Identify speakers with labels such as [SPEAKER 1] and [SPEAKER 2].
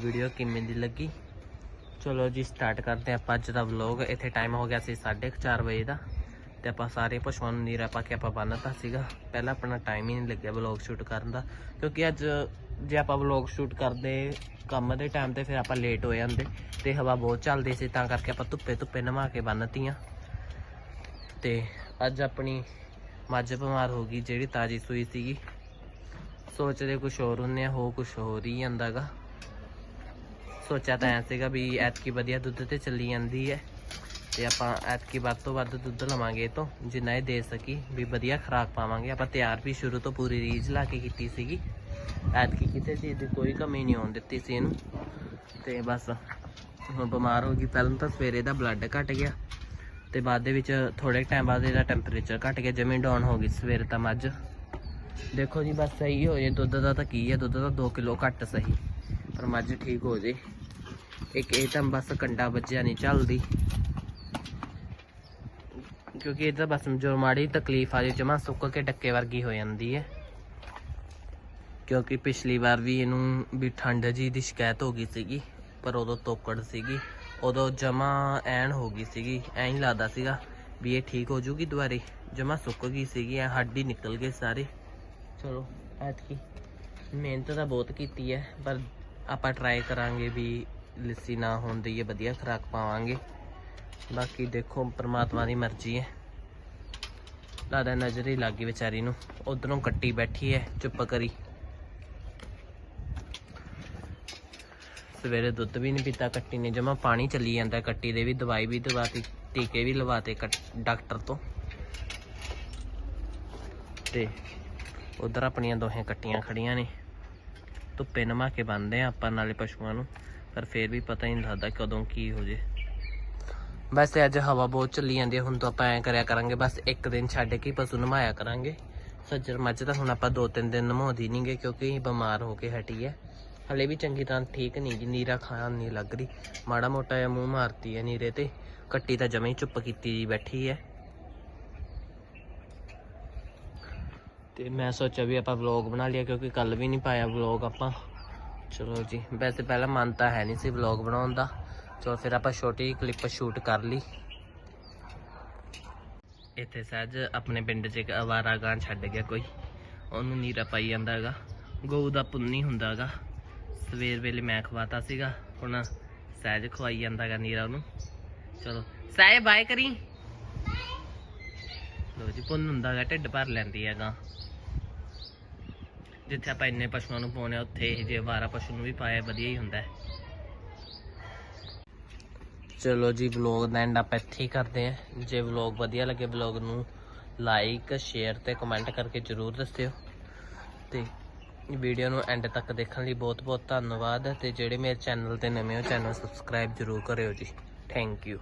[SPEAKER 1] Video ਕਿਵੇਂ ਦੀ ਲੱਗੀ? ਚਲੋ ਜੀ ਸਟਾਰਟ ਕਰਦੇ ਹਾਂ ਆਪਾਂ ਅੱਜ ਦਾ ਵਲੌਗ ਇੱਥੇ ਟਾਈਮ ਹੋ ਗਿਆ ਸੀ 4:30 ਵਜੇ ਦਾ ਤੇ ਆਪਾਂ ਸਾਰੇ ਪਸ਼ੂਆਂ ਨੂੰ ਨੀਰਾ ਪਾ ਕੇ ਆਪਾਂ ਬੰਨਤਾ ਸੀਗਾ। ਪਹਿਲਾਂ ਆਪਣਾ ਟਾਈਮ ਹੀ ਨਹੀਂ ਲੱਗਿਆ ਵਲੌਗ ਸ਼ੂਟ ਕਰਨ ਦਾ, ਕਿਉਂਕਿ ਅੱਜ ਜੇ ਆਪਾਂ ਵਲੌਗ ਸ਼ੂਟ ਕਰਦੇ ਕੰਮ ਦੇ ਟਾਈਮ ਤੇ ਫਿਰ ਆਪਾਂ ਲੇਟ ਹੋ ਜਾਂਦੇ ਤੇ ਹਵਾ ਬਹੁਤ ਚੱਲਦੀ ਸੀ, ਤਾਂ ਕਰਕੇ ਆਪਾਂ ਧੁੱਪੇ ਧੁੱਪੇ ਨਵਾ ਕੇ ਬੰਨਤੀਆਂ ਤੇ ਅੱਜ ਆਪਣੀ ਮੱਝ ਬਿਮਾਰ ਹੋ ਗਈ, ਜਿਹੜੀ ਤਾਜੀ ਸੂਈ ਸੀਗੀ। ਸੋਚਦੇ ਕੁਝ ਹੋਰ ਹੁੰਨੇ ਆ, ਹੋ ਕੁਝ ਹੋਰ ਹੀ ਜਾਂਦਾਗਾ ਸੋਚਿਆ ਤਾਂ ਐ ਸੀਗਾ ਵੀ ਐਤਕੀ ਵਧੀਆ ਦੁੱਧ ਤੇ ਚੱਲੀ ਜਾਂਦੀ ਹੈ ਤੇ ਆਪਾਂ ਐਤਕੀ ਵੱਧ ਤੋਂ ਵੱਧ ਦੁੱਧ ਲਵਾਂਗੇ ਇਹ ਤੋਂ, ਜਿੰਨਾ ਇਹ ਦੇ ਸਕੀ ਵੀ ਵਧੀਆ ਖੁਰਾਕ ਪਾਵਾਂਗੇ। ਆਪਾਂ ਤਿਆਰ ਵੀ ਸ਼ੁਰੂ ਤੋਂ ਪੂਰੀ ਰੀਝ ਲਾ ਕੇ ਕੀਤੀ ਸੀਗੀ। ਐਤਕੀ ਕਿਤੇ ਚੀਜ਼ ਦੀ ਕੋਈ ਕਮੀ ਨਹੀਂ ਆਉਣ ਦਿੱਤੀ ਸੀ ਇਹਨੂੰ। ਤੇ ਬਸ ਹੁਣ ਬਿਮਾਰ ਹੋ ਗਈ। ਪਹਿਲਾਂ ਤਾਂ ਸਵੇਰੇ ਦਾ ਬਲੱਡ ਘਟ ਗਿਆ। ਤੇ ਬਾਅਦ ਦੇ ਵਿੱਚ ਥੋੜੇ ਟਾਈਮ ਬਾਅਦ ਇਹਦਾ ਟੈਂਪਰੇਚਰ ਘਟ ਗਿਆ ਜਮੀ ਡਾਊਨ ਹੋ ਗਈ ਸਵੇਰੇ ਤਾਂ ਮੱਝ। ਦੇਖੋ ਜੀ, ਬਸ ਸਹੀ ਹੋ ਜੇ ਦੁੱਧ ਦਾ ਤਾਂ ਕੀ ਹੈ? ਦੁੱਧ ਦਾ 2 ਕਿਲੋ ਘੱਟ ਸਹੀ। ਪਰ ਮੱਝ ਠੀਕ ਹੋ ਜੇ। ਇੱਕ ਇਹ ਤਾਂ ਬਸ ਕੰਡਾ ਵੱਜਿਆ ਨਹੀਂ ਚੱਲਦੀ। ਕਿਉਂਕਿ ਇਹ ਤਾਂ ਬਸ ਜੋ ਮਾੜੀ ਤਕਲੀਫ ਆ, ਜੇ ਜਮਾ ਸੁੱਕ ਕੇ ਡੱਕੇ ਵਰਗੀ ਹੋ ਜਾਂਦੀ ਹੈ। ਕਿਉਂਕਿ ਪਿਛਲੀ ਵਾਰ ਵੀ ਇਹਨੂੰ ਵੀ ਠੰਡ ਜੀ ਦੀ ਸ਼ਿਕਾਇਤ ਹੋ ਗਈ ਸੀਗੀ, ਪਰ ਉਦੋਂ ਤੋਕੜ ਸੀਗੀ, ਉਦੋਂ ਜਮਾ ਐਨ ਹੋ ਗਈ ਸੀਗੀ, ਐਂ ਹੀ ਲੱਗਦਾ ਸੀਗਾ ਵੀ ਇਹ ਠੀਕ ਹੋ ਜੂਗੀ ਦੁਬਾਰੇ। ਜਮਾ ਸੁੱਕ ਗਈ ਸੀਗੀ, ਐ ਹੱਡੀ ਨਿਕਲ ਗਏ ਸਾਰੇ। ਚਲੋ, ਐਤਕੀ ਮਿਹਨਤ ਤਾਂ ਬਹੁਤ ਕੀਤੀ ਹੈ, ਪਰ ਆਪਾਂ ਟਰਾਈ ਕਰਾਂਗੇ ਵੀ ਲੱਸੀ ਨਾ ਹੋਣ ਦਈਏ, ਵਧੀਆ ਖੁਰਾਕ ਪਾਵਾਂਗੇ। ਬਾਕੀ ਦੇਖੋ, ਪ੍ਰਮਾਤਮਾ ਦੀ ਮਰਜ਼ੀ ਹੈ। ਲੱਗਦਾ ਨਜ਼ਰ ਹੀ ਲੱਗ ਗਈ ਵਿਚਾਰੀ ਨੂੰ। ਉਧਰੋਂ ਕੱਟੀ ਬੈਠੀ ਹੈ, ਚੁੱਪ ਕਰੀ। ਸਵੇਰੇ ਦੁੱਧ ਵੀ ਨਹੀਂ ਪੀਤਾ, ਕੱਟੀ ਨੇ ਜਮਾ ਪਾਣੀ ਚੱਲੀ ਜਾਂਦਾ ਕੱਟੀ ਦੇ ਵੀ, ਦਵਾਈ ਵੀ ਦਵਾਤੀ, ਟੀਕੇ ਵੀ ਲਵਾਤੇ ਕੱਟ- ਡਾਕਟਰ ਤੋਂ। ਤੇ ਉਧਰ ਆਪਣੀਆਂ ਦੋਹੇ ਕੱਟੀਆਂ ਖੜੀਆਂ ਨੇ। ਧੁੱਪੇ ਨਮਾ ਕੇ ਬੰਨਦੇ ਆ ਆਪਾਂ ਨਾਲੇ ਪਸ਼ੂਆਂ ਨੂੰ। ਪਰ ਫੇਰ ਵੀ ਪਤਾ ਹੀ ਨਹੀਂ ਲੱਗਦਾ ਕਦੋਂ ਕੀ ਹੋ ਜੇ। ਵੈਸੇ ਅੱਜ ਹਵਾ ਬਹੁਤ ਚੱਲੀ ਜਾਂਦੀ ਹੈ, ਹੁਣ ਤਾਂ ਆਪਾਂ ਐ ਕਰਿਆ ਕਰਾਂਗੇ, ਬਸ ਇੱਕ ਦਿਨ ਛੱਡ ਕੇ ਪਸ਼ੂ ਨਮਾਇਆ ਕਰਾਂਗੇ। ਸੱਜਰ ਮੱਝ ਤਾਂ ਹੁਣ ਆਪਾਂ ਦੋ ਤਿੰਨ ਦਿਨ ਨਮਾਉਂਦੀ ਨਹੀਂਗੇ ਕਿਉਂਕਿ ਬਿਮਾਰ ਹੋ ਕੇ ਹਟੀ ਹੈ। ਹਲੇ ਵੀ ਚੰਗੀ ਤਰ੍ਹਾਂ ਠੀਕ ਨਹੀਂ ਜੀ, ਨੀਰਾ ਖਾਣ ਨਹੀਂ ਲੱਗ ਰਹੀ। ਮਾੜਾ ਮੋਟਾ ਜਿਹਾ ਮੂੰਹ ਮਾਰਤੀ ਹੈ ਨੀਰੇ ਤੇ, ਕੱਟੀ ਤਾਂ ਜਮੇ ਚੁੱਪ ਕੀਤੀ ਜੀ ਬੈਠੀ ਹੈ। ਤੇ ਮੈਂ ਸੋਚਿਆ ਵੀ ਆਪਾਂ ਵਲੌਗ ਬਣਾ ਲਿਆ ਕਿਉਂਕਿ ਕੱਲ ਵੀ ਨਹੀਂ ਪਾਇਆ ਵਲੌਗ ਆਪਾਂ। ਚਲੋ ਜੀ, ਵੈਸੇ ਪਹਿਲਾਂ ਮਨ ਤਾਂ ਹੈ ਨਹੀਂ ਸੀ ਵਲੌਗ ਬਣਾਉਣ ਦਾ। ਚਲੋ ਫਿਰ ਆਪਾਂ ਛੋਟੀ ਕਲਿੱਪ ਸ਼ੂਟ ਕਰ ਲਈ। ਇੱਥੇ ਸਹਿਜ ਆਪਣੇ ਪਿੰਡ 'ਚ ਇੱਕ ਅਵਾਰਾ ਗਾਂ ਛੱਡ ਗਿਆ ਕੋਈ। ਉਹਨੂੰ ਨੀਰਾ ਪਾਈ ਜਾਂਦਾ ਹੈਗਾ। ਗਊ ਦਾ ਪੁੰਨੀ ਹੁੰਦਾ ਹੈਗਾ। ਸਵੇਰ ਵੇਲੇ ਮੈਂ ਖਵਾਤਾ ਸੀਗਾ। ਹੁਣ ਸਹਿਜ ਖਵਾਈ ਜਾਂਦਾ ਹੈਗਾ ਨੀਰਾ ਉਹਨੂੰ। ਚਲੋ, ਸਹਿਜ ਬਾਏ ਕਰੀ। ਲੋ ਜੀ ਪੁੰਨ ਹੁੰਦਾ ਹੈਗਾ ਢਿੱਡ ਭਰ ਲੈਂਦੀ ਹੈਗਾ ਜਿੱਥੇ ਆਪਾਂ ਇੰਨੇ ਪਸ਼ੂਆਂ ਨੂੰ ਪਾਉਣੇ ਆ, ਉੱਥੇ ਜੇ ਵਾਰਾ ਪਸ਼ੂ ਨੂੰ ਵੀ ਪਾਇਆ ਵਧੀਆ ਹੀ ਹੁੰਦਾ ਚਲੋ ਜੀ ਵਲੌਗ ਦਾ ਐਂਡ ਆਪਾਂ ਇੱਥੇ ਹੀ ਕਰਦੇ ਹਾਂ। ਜੇ ਵਲੌਗ ਵਧੀਆ ਲੱਗੇ ਵਲੌਗ ਨੂੰ ਲਾਈਕ ਸ਼ੇਅਰ ਤੇ ਕਮੈਂਟ ਕਰਕੇ ਜਰੂਰ ਦੱਸਿਓ। ਤੇ ਵੀਡੀਓ ਨੂੰ ਐਂਡ ਤੱਕ ਦੇਖਣ ਲਈ ਬਹੁਤ ਬਹੁਤ ਧੰਨਵਾਦ। ਤੇ ਜਿਹੜੇ ਮੇਰੇ ਚੈਨਲ ਤੇ ਨਵੇਂ ਹੋ ਚੈਨਲ ਸਬਸਕ੍ਰਾਈਬ ਜਰੂਰ ਕਰਿਓ ਜੀ। Thank you